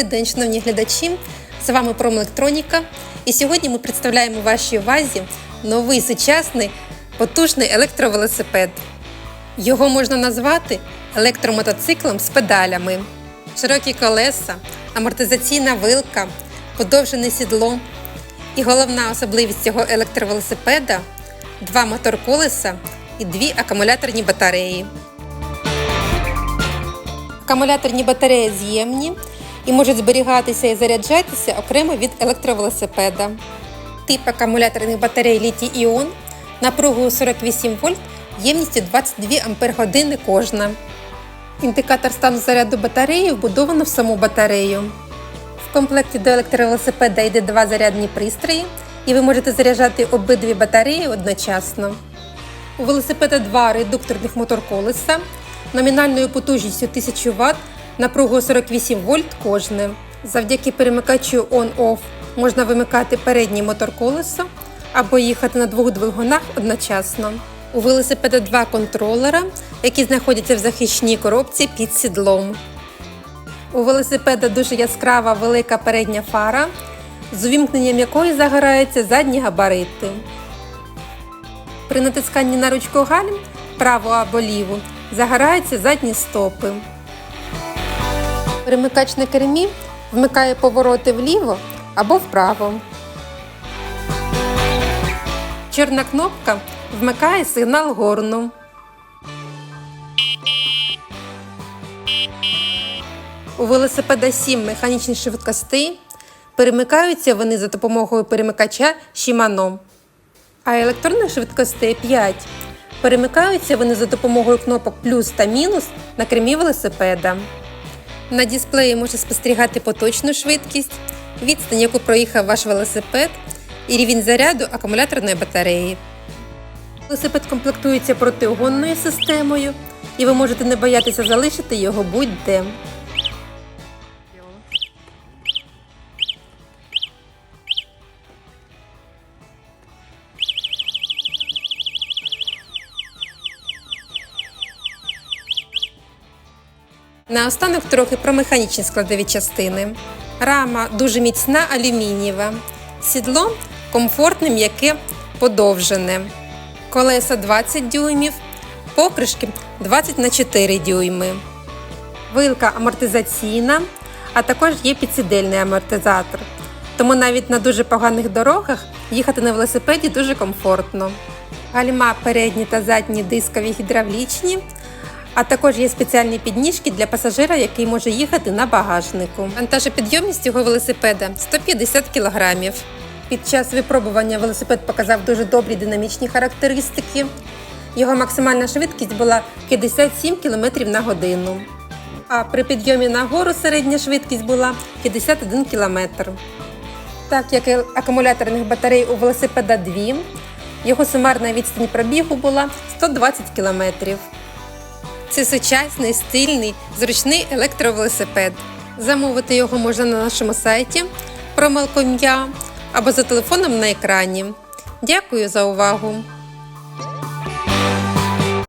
Добрий день, шановні глядачі! З вами Промелектроніка. І сьогодні ми представляємо вашій увазі новий сучасний потужний електровелосипед. Його можна назвати електромотоциклом з педалями. Широкі колеса, амортизаційна вилка, подовжене сідло. І головна особливість цього електровелосипеда два мотор-колеса і дві акумуляторні батареї. Акумуляторні батареї з'ємні і можуть зберігатися і заряджатися окремо від електровелосипеда. Тип акумуляторних батарей літій іон напругою 48 вольт ємністю 22 Ампер кожна. Індикатор стану заряду батареї вбудовано в саму батарею. В комплекті до електровелосипеда йде два зарядні пристрої, і ви можете заряджати обидві батареї одночасно. У велосипеда два редукторних мотор-колеса номінальною потужністю 1000 Вт напругою 48 вольт кожне. Завдяки перемикачу On-Off можна вимикати переднє мотор-колесо або їхати на двох двигунах одночасно. У велосипеда два контролера, які знаходяться в захищній коробці під сідлом. У велосипеда дуже яскрава велика передня фара, з увімкненням якої загораються задні габарити. При натисканні на ручку гальм праву або ліву загораються задні стопи. Перемикач на кермі вмикає повороти вліво або вправо. Чорна кнопка вмикає сигнал горну. У велосипеда 7 механічних швидкостей. Перемикаються вони за допомогою перемикача Shimano. А електронних швидкостей 5. Перемикаються вони за допомогою кнопок плюс та мінус на кермі велосипеда. На дисплеї може спостерігати поточну швидкість, відстань, яку проїхав ваш велосипед, і рівень заряду акумуляторної батареї. Велосипед комплектується протиугонною системою, і ви можете не боятися залишити його будь-де. Наостанок трохи про механічні складові частини. Рама дуже міцна алюмінієва. Сідло комфортне, м'яке, подовжене. Колеса 20 дюймів, покришки 20 на 4 дюйми. Вилка амортизаційна, а також є підсідельний амортизатор. Тому навіть на дуже поганих дорогах їхати на велосипеді дуже комфортно. Гальма передні та задні дискові гідравлічні, а також є спеціальні підніжки для пасажира, який може їхати на багажнику. Вантажопідйомність цього велосипеда 150 кг. Під час випробування велосипед показав дуже добрі динамічні характеристики. Його максимальна швидкість була 57 км на годину. А при підйомі на гору середня швидкість була 51 км. Так як і акумуляторних батарей у велосипеда 2, його сумарна відстань пробігу була 120 км. Це сучасний, стильний, зручний електровелосипед. Замовити його можна на нашому сайті Промелком'я або за телефоном на екрані. Дякую за увагу!